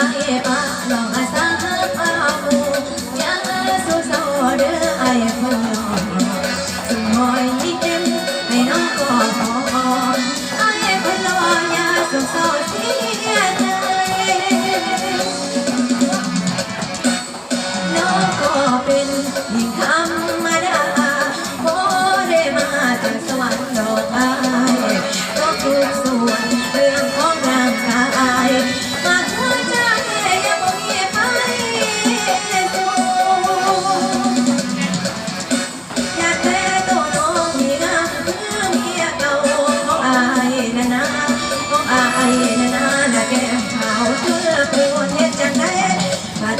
나의 마음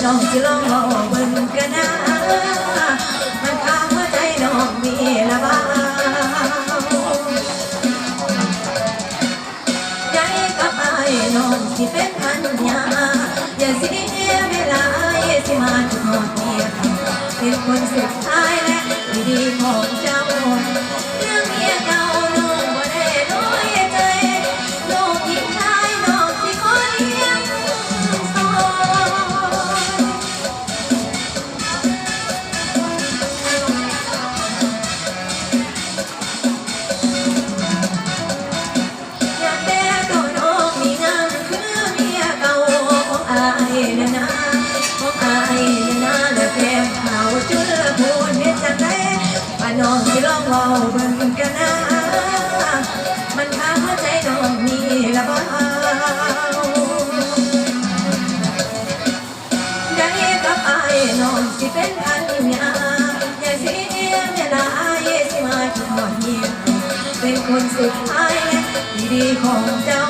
น้องสิลองเอาเบิ่งกันนะมันข้าหัวใจน้องมีละบ้าใจกับไอ้น้องสิเป็นพันยาอย่าเสียเวลาอย่าสิมาจุดหมดเมียเป็นคนสุด น้องสิลองเว้าเบิ่งกันนะมันค้าหัวใจน้องมีละบ่ได้กับอายน้องสิเป็นพันยาอย่าเสียเวลาอายสิมาจุดหมดเหียเป็นคนสุดท้ายและดีของเจ้า